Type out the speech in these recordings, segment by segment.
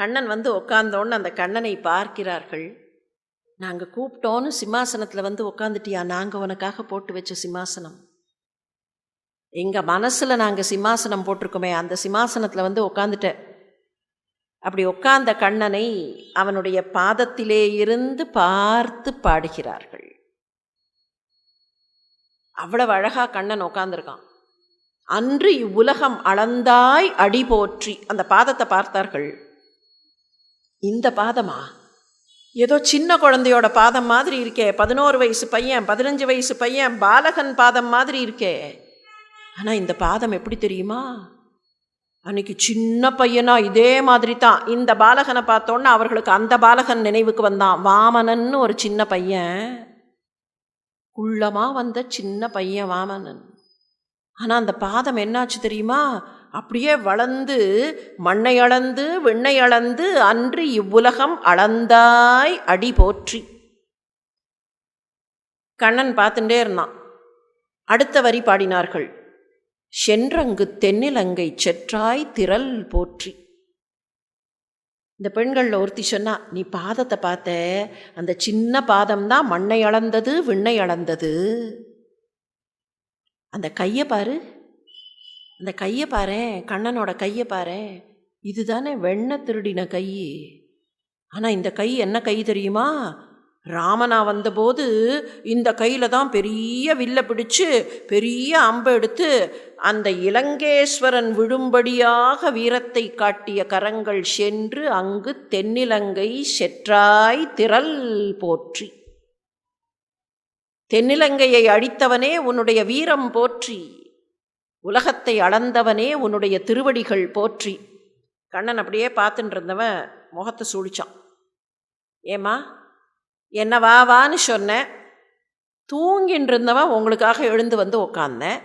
கண்ணன் வந்து உட்காந்தோன்னு அந்த கண்ணனை பார்க்கிறார்கள். நாங்கள் கூப்பிட்டோன்னு சிம்மாசனத்தில் வந்து உட்காந்துட்டியா நாங்கள் உனக்காக போட்டு வச்ச சிம்மாசனம். எங்கள் மனசில் நாங்கள் சிம்மாசனம் போட்டிருக்கோமே அந்த சிம்மாசனத்தில் வந்து உட்காந்துட்ட அப்படி உட்கார்ந்த கண்ணனை அவனுடைய பாதத்திலே இருந்து பார்த்து பாடுகிறார்கள். அவ்வளவு அழகா கண்ணன் உட்காந்துருக்கான் அன்று இவ்வுலகம் அளந்தாய் அடி போற்றி அந்த பாதத்தை பார்த்தார்கள். இந்த பாதமா? ஏதோ சின்ன குழந்தையோட பாதம் மாதிரி இருக்கே. பதினோரு வயசு பையன் பதினஞ்சு வயசு பையன் பாலகன் பாதம் மாதிரி இருக்கே. ஆனால் இந்த பாதம் எப்படி தெரியுமா? அன்னைக்கு சின்ன பையனா இதே மாதிரி தான் இந்த பாலகனை பார்த்தோன்னே அவர்களுக்கு அந்த பாலகன் நினைவுக்கு வந்தான். வாமனன்னு ஒரு சின்ன பையன். குள்ளமாக வந்த சின்ன பையன் வாமனன். ஆனால் அந்த பாதம் என்னாச்சு தெரியுமா? அப்படியே வளர்ந்து மண்ணை அளந்து வெண்ணை அளந்து அன்று இவ்வுலகம் அளந்தாய் அடி போற்றி. கண்ணன் பார்த்துட்டே இருந்தான். அடுத்த வரி பாடினார்கள். சென்றங்கு தென்னிலங்கை செற்றாய் திரள் போற்றி. இந்த பெண்களில் ஒருத்தி சொன்னா நீ பாதத்தை பார்த்த அந்த சின்ன பாதம் தான் மண்ணை அளந்தது விண்ணை அளந்தது. அந்த கையை பாரு. அந்த கையை பாரு கண்ணனோட கையை பாரு. இதுதானே வெண்ணை திருடின கை ஆனால் இந்த கை என்ன கை தெரியுமா? ராமனா வந்தபோது இந்த கையில் தான் பெரிய வில்லை பிடிச்சு பெரிய அம்பை எடுத்து அந்த இலங்கேஸ்வரன் விழும்படியாக வீரத்தை காட்டிய கரங்கள் சென்று அங்கு தென்னிலங்கை செற்றாய் திரள் போற்றி. தென்னிலங்கையை அழித்தவனே உன்னுடைய வீரம் போற்றி. உலகத்தை அளந்தவனே உன்னுடைய திருவடிகள் போற்றி. கண்ணன் அப்படியே பார்த்துட்டு இருந்தவன் முகத்தை சுழிச்சான். ஏம்மா என்ன வா வான்னு சொன்னேன் தூங்கின்னு இருந்தவன் உங்களுக்காக எழுந்து வந்து உக்காந்தேன்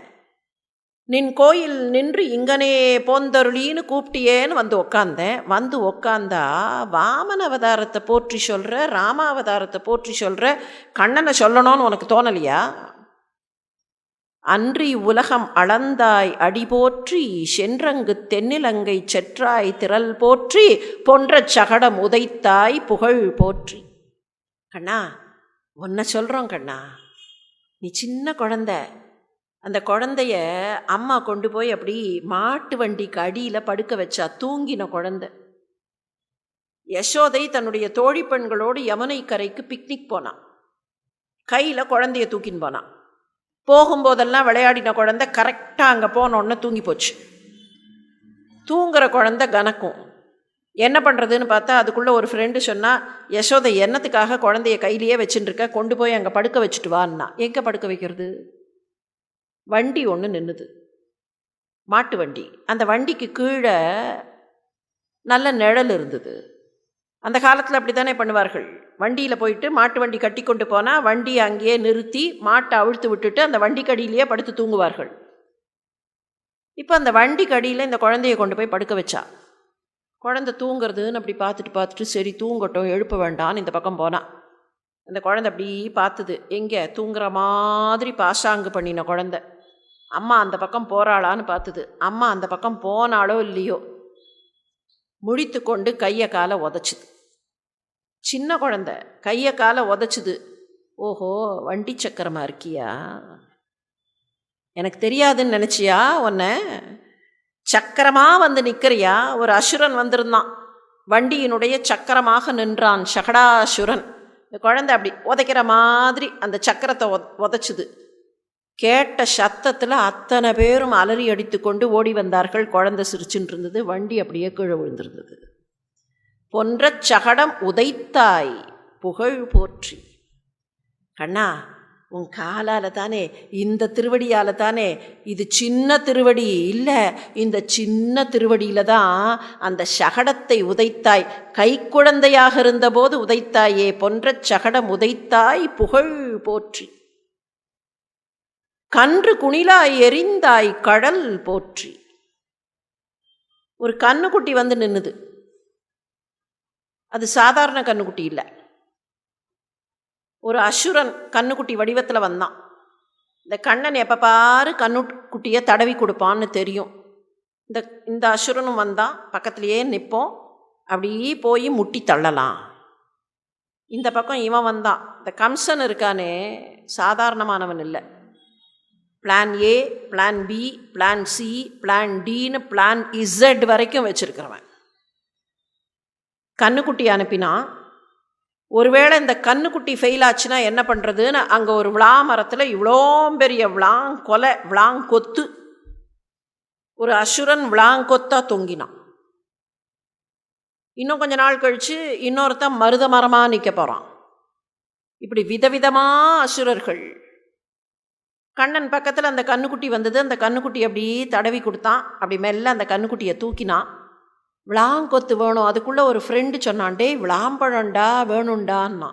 நின் கோயில் நின்று இங்கனே போந்தருளின்னு கூப்பிட்டியேன்னு வந்து உக்காந்தேன் வந்து உக்காந்தா வாமன அவதாரத்தை போற்றி சொல்கிற ராமாவதாரத்தை போற்றி சொல்கிற கண்ணனை சொல்லணும்னு உனக்கு தோணலையா? அன்றி உலகம் அளந்தாய் அடி போற்றி சென்றங்கு தென்னிலங்கை செற்றாய் திரள் போற்றி போன்ற சகடம் உதைத்தாய் புகழ் போற்றி. கண்ணா உன்னை சொல்கிறோம் கண்ணா. நீ சின்ன குழந்த. அந்த குழந்தைய அம்மா கொண்டு போய் அப்படி மாட்டு வண்டிக்கு அடியில் படுக்க வச்சா தூங்கின குழந்த. யசோதை தன்னுடைய தோழி பெண்களோடு யமுனை கரைக்கு பிக்னிக் போனான். கையில் குழந்தைய தூக்கின்னு போனான். போகும்போதெல்லாம் விளையாடின குழந்தை கரெக்டாக அங்கே போனோடனே தூங்கி போச்சு. தூங்குற குழந்தை கணக்கும். என்ன பண்ணுறதுன்னு பார்த்தா அதுக்குள்ளே ஒரு ஃப்ரெண்டு சொன்னால் யசோதை என்னத்துக்காக குழந்தைய கையிலேயே வச்சுட்டுருக்க கொண்டு போய் அங்கே படுக்க வச்சுட்டு வான்னா. எங்கே படுக்க வைக்கிறது? வண்டி ஒன்று நின்றுது மாட்டு வண்டி. அந்த வண்டிக்கு கீழே நல்ல நிழல் இருந்தது. அந்த காலத்தில் அப்படி தானே பண்ணுவார்கள்? வண்டியில் போயிட்டு மாட்டு வண்டி கட்டி கொண்டு போனால் வண்டியை அங்கேயே நிறுத்தி மாட்டை அவிழ்த்து விட்டுட்டு அந்த வண்டிக்கடியிலேயே படுத்து தூங்குவார்கள். இப்போ அந்த வண்டிக்கடியில் இந்த குழந்தைய கொண்டு போய் படுக்க வச்சா. குழந்தை தூங்குறதுன்னு அப்படி பார்த்துட்டு பார்த்துட்டு சரி தூங்கட்டும் எழுப்ப வேண்டான்னு இந்த பக்கம் போனான் அந்த குழந்தை அப்படி பார்த்துது. எங்கே? தூங்குற மாதிரி பாசாங்கு பண்ணின குழந்தை. அம்மா அந்த பக்கம் போகிறாளான்னு பார்த்துது. அம்மா அந்த பக்கம் போனாலோ இல்லையோ? முடித்து கொண்டு கையை காலை உதச்சிது. சின்ன குழந்த கையை காலை உதச்சுது. ஓஹோ வண்டி சக்கரமாக இருக்கியா? எனக்கு தெரியாதுன்னு நினச்சியா உன்னை? சக்கரமாக வந்து நிற்கிறியா ஒரு அசுரன் வந்திருந்தான். வண்டியினுடைய சக்கரமாக நின்றான் சகடாசுரன். இந்த குழந்தை அப்படி உதைக்கிற மாதிரி அந்த சக்கரத்தை உத உதச்சுது. கேட்ட சத்தத்தில் அத்தனை பேரும் அலறி அடித்து கொண்டு ஓடி வந்தார்கள். குழந்தை சிரிச்சுட்டு இருந்தது. வண்டி அப்படியே கீழே விழுந்திருந்தது. பொன்ற சகடம் உதைத்தாய் புகழ் போற்றி. கண்ணா உன் காலால் தானே இந்த திருவடியால் தானே இது சின்ன திருவடி இல்லை இந்த சின்ன திருவடியில் தான் அந்த சகடத்தை உதைத்தாய் கைக்குழந்தையாக இருந்தபோது உதைத்தாயே பொன்ற சகடம் உதைத்தாய் புகழ் போற்றி. கன்று குணிலாய் எரிந்தாய் கடல் போற்றி. ஒரு கண்ணுக்குட்டி வந்து நின்னுது. அது சாதாரண கண்ணுக்குட்டி இல்லை. ஒரு அசுரன் கண்ணுக்குட்டி வடிவத்தில் வந்தான். இந்த கண்ணன் எப்போ பாரு கண்ணுக்குட்டியை தடவி கொடுப்பான்னு தெரியும். இந்த இந்த அசுரனும் வந்தான். பக்கத்துலேயே நிற்போம் அப்படியே போய் முட்டி தள்ளலாம். இந்த பக்கம் இவன் வந்தான். இந்த கம்சன் இருக்கானே சாதாரணமானவன் இல்லை. Plan A plan B plan C plan tin plan Z வரைக்கும் வச்சுருக்கிறவன். கண்ணுக்குட்டி அனுப்பினான் ஒருவேளை இந்த கண்ணுக்குட்டி ஃபெயில் ஆச்சுன்னா என்ன பண்ணுறதுன்னு அங்கே ஒரு விழா மரத்தில் இவ்வளோ பெரிய விளாங்கொலை விளாங்கொத்து ஒரு அசுரன் விளாங்கொத்தா தொங்கினான். இன்னும் கொஞ்ச நாள் கழித்து இன்னொருத்தன் மருத மரமாக நிற்க போகிறான் இப்படி விதவிதமாக அசுரர்கள். கண்ணன் பக்கத்தில் அந்த கண்ணுக்குட்டி வந்தது அந்த கண்ணுக்குட்டி அப்படி தடவி கொடுத்தான். அப்படி மெல்ல அந்த கண்ணுக்குட்டியை தூக்கினான். விளாங்கொத்து வேணும். அதுக்குள்ளே ஒரு ஃப்ரெண்டு சொன்னான் டேய் விளாம்பழம்டா வேணும்டான்னா.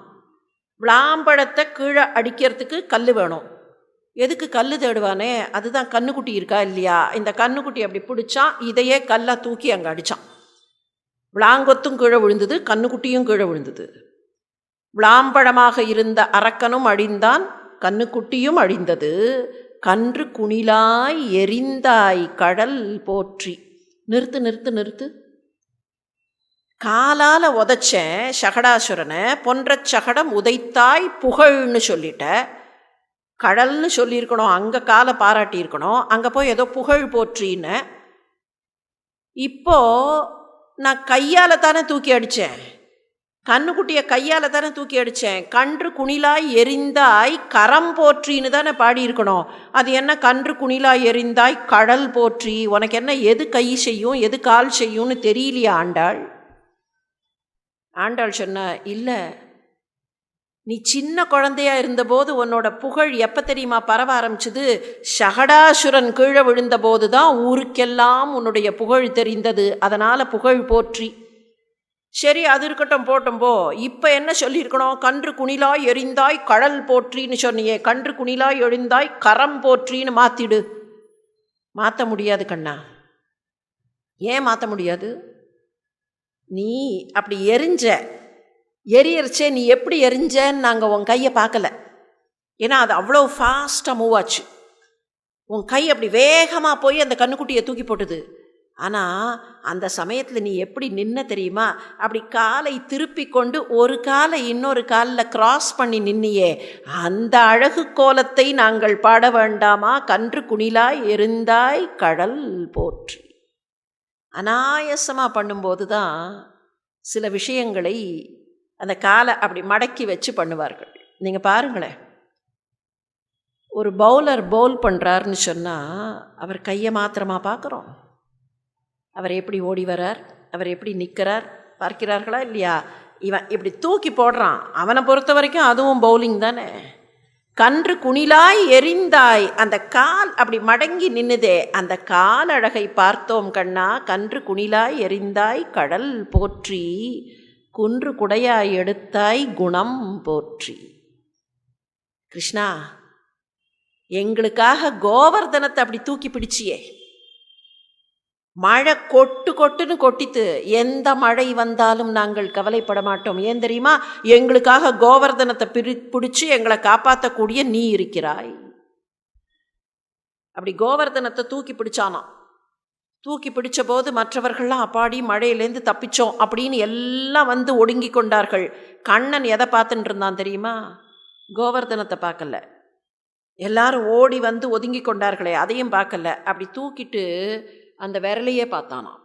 விளாம்பழத்தை கீழே அடிக்கிறதுக்கு கல் வேணும். எதுக்கு கல் தேடுவானே? அதுதான் கண்ணுக்குட்டி இருக்கா இல்லையா? இந்த கண்ணுக்குட்டி அப்படி பிடிச்சான் இதையே கல்லாக தூக்கி அங்கே அடித்தான் விளாங்கொத்தும் கீழே விழுந்தது கண்ணுக்குட்டியும் கீழே விழுந்தது. விளாம்பழமாக இருந்த அரக்கனும் அழிந்தான் கண்ணுக்குட்டியும் அழிந்தது கன்று குணிலாய் எரிந்தாய் கடல் போற்றி. நிறுத்து நிறுத்து நிறுத்து. காலால் உதைச்சேன் சகடாசுரனை பொன்ற சகடம் உதைத்தாய் புகழ்னு சொல்லிட்ட. கடல்னு சொல்லியிருக்கணும் அங்கே காலை பாராட்டியிருக்கணும் அங்கே போய் ஏதோ புகழ் போற்றின்னு இப்போ நான் கையால் தானே தூக்கி அடித்தேன் கண்ணுக்குட்டியை கையால் தானே தூக்கி அடித்தேன் கன்று குணிலாய் எரிந்தாய் கரம் போற்றின்னு தானே பாடியிருக்கணும். அது என்ன கன்று குணிலாய் எரிந்தாய் கடல் போற்றி. உனக்கு என்ன எது கை செய்யும் எது கால் செய்யும்னு தெரியலையா ஆண்டாள்? ஆண்டாள் சொன்னா இல்லை நீ சின்ன குழந்தையா இருந்தபோது உன்னோட புகழ் எப்போ தெரியுமா பரவ ஆரம்பிச்சது? சகடாசுரன் கீழே விழுந்தபோது தான் ஊருக்கெல்லாம் உன்னுடைய புகழ் தெரிந்தது. அதனால் புகழ் போற்றி. சரி அது இருக்கட்டும் போட்டும் போ. இப்போ என்ன சொல்லியிருக்கணும்? கன்று குணிலாய் எரிந்தாய் கடல் போற்றின்னு சொன்னியே. கன்று குணிலாய் எழுந்தாய் கரம் போற்றின்னு மாற்றிடு மாற்ற முடியாது கண்ணா. ஏன் மாற்ற முடியாது? நீ அப்படி எரிஞ்ச எரியரிச்சே நீ எப்படி எரிஞ்சன்னு நாங்கள் உன் கையை பார்க்கல. ஏன்னா அது அவ்வளோ ஃபாஸ்ட்டாக மூவ் ஆச்சு. உன் கை அப்படி வேகமாக போய் அந்த கண்ணுக்குட்டியை தூக்கி போட்டுது. ஆனால் அந்த சமயத்தில் நீ எப்படி நின்ன தெரியுமா? அப்படி காலை திருப்பி கொண்டு ஒரு காலை இன்னொரு காலில் கிராஸ் பண்ணி நின்னியே. அந்த அழகு கோலத்தை நாங்கள் பாட வேண்டாமா? கன்று குணிலாய் எரிந்தாய் கடல் போற்று. அனாயசமாக பண்ணும்போது தான் சில விஷயங்களை அந்த காலை அப்படி மடக்கி வச்சு பண்ணுவார்கள். நீங்கள் பாருங்களேன். ஒரு பவுலர் பவுல் பண்ணுறாருன்னு சொன்னால் அவர் கையை மாத்திரமாக பார்க்குறோம்? அவர் எப்படி ஓடி வரார் அவர் எப்படி நிற்கிறார் பார்க்கிறார்களா இல்லையா? இவன் இப்படி தூக்கி போடுறான். அவனை பொறுத்த வரைக்கும் அதுவும் பவுலிங் தானே? கன்று குணிலாய் எரிந்தாய். அந்த கால் அப்படி மடங்கி நின்னுதே. அந்த கால் அழகை பார்த்தோம் கண்ணா. கன்று குணிலாய் எரிந்தாய். கடல் போற்றி. குன்று குடையாய் எடுத்தாய். குணம் போற்றி. கிருஷ்ணா எங்களுக்காக கோவர்தனத்தை அப்படி தூக்கி பிடிச்சியே. மழை கொட்டு கொட்டுன்னு கொட்டித்து எந்த மழை வந்தாலும் நாங்கள் கவலைப்பட மாட்டோம். ஏன் தெரியுமா? எங்களுக்காக கோவர்தனத்தை பிரி பிடிச்சி எங்களை காப்பாற்றக்கூடிய நீ இருக்கிறாய். அப்படி கோவர்தனத்தை தூக்கி பிடிச்சானாம். தூக்கி பிடிச்ச போது மற்றவர்கள்லாம் அப்பாடி மழையிலேருந்து தப்பிச்சோம் அப்படின்னு எல்லாம் வந்து ஒடுங்கி கொண்டார்கள். கண்ணன் எதை பார்த்துட்டு இருந்தான் தெரியுமா? கோவர்தனத்தை பார்க்கல. எல்லாரும் ஓடி வந்து ஒதுங்கி கொண்டார்களே அதையும் பார்க்கல. அப்படி தூக்கிட்டு அந்த விரலையே பார்த்தானாம்.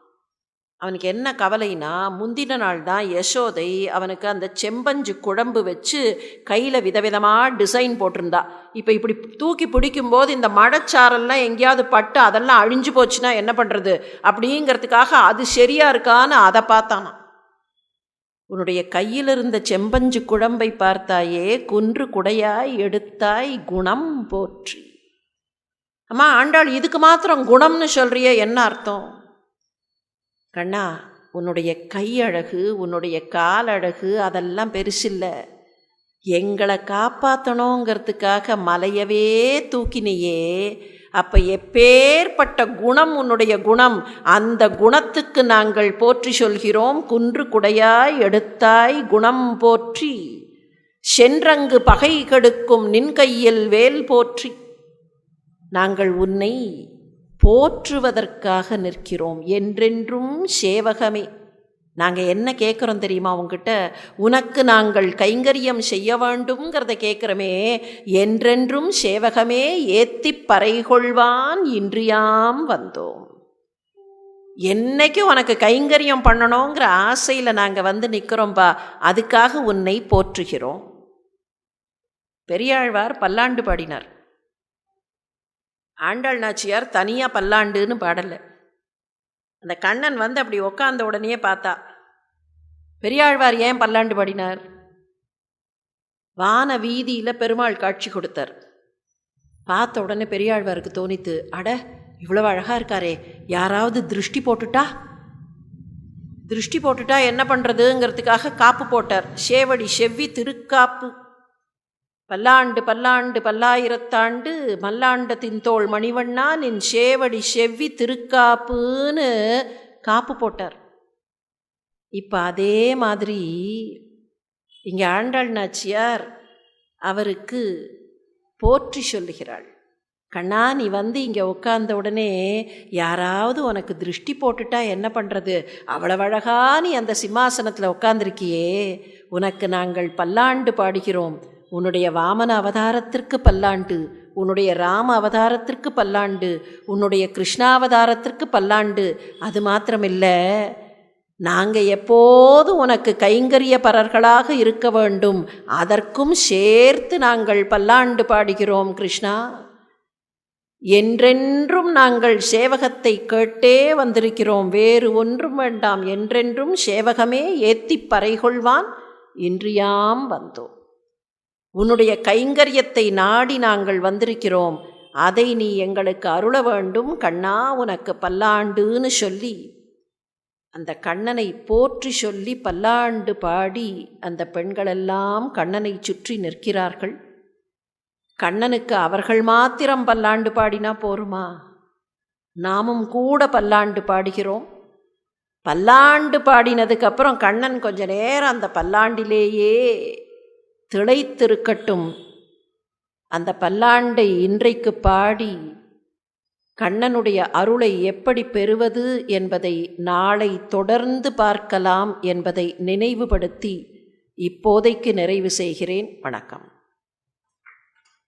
அவனுக்கு என்ன கவலைனா முந்தின நாள் தான் யசோதை அவனுக்கு அந்த செம்பஞ்சு குழம்பு வச்சு கையில் விதவிதமாக டிசைன் போட்டிருந்தா. இப்போ இப்படி தூக்கி பிடிக்கும்போது இந்த மழைச்சாரெல்லாம் எங்கேயாவது பட்டு அதெல்லாம் அழிஞ்சு போச்சுன்னா என்ன பண்ணுறது அப்படிங்கிறதுக்காக அது சரியா இருக்கான்னு அதை பார்த்தானாம். உன்னுடைய கையில் இருந்த செம்பஞ்சு குழம்பை பார்த்தாயே குன்று குடையாய் எடுத்தாய் குணம் போற்றி. அம்மா ஆண்டாள் இதுக்கு மாத்திரம் குணம்னு சொல்றியே என்ன அர்த்தம்? கண்ணா உன்னுடைய கையழகு உன்னுடைய காலழகு அதெல்லாம் பெருசில்லை. எங்களை காப்பாற்றணுங்கிறதுக்காக மலையவே தூக்கினியே. அப்போ எப்பேற்பட்ட குணம் உன்னுடைய குணம்? அந்த குணத்துக்கு நாங்கள் போற்றி சொல்கிறோம் குன்று குடையாய் எடுத்தாய் குணம் போற்றி. சென்றங்கு பகை கெடுக்கும் நின் கையில் வேல் போற்றி. நாங்கள் உன்னை போற்றுவதற்காக நிற்கிறோம். என்றென்றும் சேவகமே. நாங்கள் என்ன கேட்குறோம் தெரியுமா உங்ககிட்ட உனக்கு நாங்கள் கைங்கரியம் செய்ய வேண்டும்ங்கிறத கேட்குறோமே என்றென்றும் சேவகமே ஏத்தி பறைகொள்வான் இன்றியாம் வந்தோம். என்னைக்கும் உனக்கு கைங்கரியம் பண்ணணுங்கிற ஆசையில் நாங்கள் வந்து நிற்கிறோம்பா அதுக்காக உன்னை போற்றுகிறோம். பெரியாழ்வார் பல்லாண்டு பாடினார். ஆண்டாள் நாச்சியார் தனியாக பல்லாண்டுன்னு பாடலை. அந்த கண்ணன் வந்து அப்படி உக்காந்த உடனே பார்த்தா பெரியாழ்வார் ஏன் பல்லாண்டு பாடினார்? வான வீதியில் பெருமாள் காட்சி கொடுத்தார். பார்த்த உடனே பெரியாழ்வாருக்கு தோணித்து அட இவ்வளவு அழகாக இருக்காரே யாராவது திருஷ்டி போட்டுட்டா? திருஷ்டி போட்டுட்டா என்ன பண்ணுறதுங்கிறதுக்காக காப்பு போட்டார். சேவடி செவ்வி திருக்காப்பு. பல்லாண்டு பல்லாண்டு பல்லாயிரத்தாண்டு மல்லாண்டத்தின் தோல் மணிவண்ணா நின் சேவடி செவ்வி திருக்காப்புன்னு காப்பு போட்டார். இப்போ அதே மாதிரி இங்கே ஆண்டாள் நாச்சியார் அவருக்கு போற்றி சொல்லுகிறாள். கண்ணா நீ வந்து இங்கே உட்கார்ந்த உடனே யாராவது உனக்கு திருஷ்டி போட்டுட்டா என்ன பண்ணுறது அவ்வளவு அழகா நீ அந்த சிம்மாசனத்தில் உட்காந்துருக்கியே உனக்கு நாங்கள் பல்லாண்டு பாடுகிறோம். உன்னுடைய வாமன அவதாரத்திற்கு பல்லாண்டு உன்னுடைய ராம அவதாரத்திற்கு பல்லாண்டு உன்னுடைய கிருஷ்ணாவதாரத்திற்கு பல்லாண்டு. அது மாத்திரமில்லை நாங்கள் எப்போது உனக்கு கைங்கரிய பரர்களாக இருக்க வேண்டும் அதற்கும் சேர்த்து நாங்கள் பல்லாண்டு பாடுகிறோம் கிருஷ்ணா. என்றென்றும் நாங்கள் சேவகத்தை கேட்டே வந்திருக்கிறோம் வேறு ஒன்றும் வேண்டாம் என்றென்றும் சேவகமே ஏத்திப் பறைகொள்வான் இன்றியாம் வந்தோம். உன்னுடைய கைங்கரியத்தை நாடி நாங்கள் வந்திருக்கிறோம். அதை நீ எங்களுக்கு அருள வேண்டும். கண்ணா உனக்கு பல்லாண்டுன்னு சொல்லி. அந்த கண்ணனை போற்றி சொல்லி பல்லாண்டு பாடி அந்த பெண்களெல்லாம் கண்ணனை சுற்றி நிற்கிறார்கள். கண்ணனுக்கு அவர்கள் மாத்திரம் பல்லாண்டு பாடினா போருமா? நாமும் கூட பல்லாண்டு பாடுகிறோம். பல்லாண்டு பாடினதுக்கப்புறம் கண்ணன் கொஞ்ச நேரம் அந்த பல்லாண்டிலேயே திளைத்திருக்கட்டும். அந்த பல்லாண்டை இன்றைக்கு பாடி கண்ணனுடைய அருளை எப்படி பெறுவது என்பதை நாளை தொடர்ந்து பார்க்கலாம் என்பதை நினைவுபடுத்தி இப்போதைக்கு நிறைவு செய்கிறேன். வணக்கம்.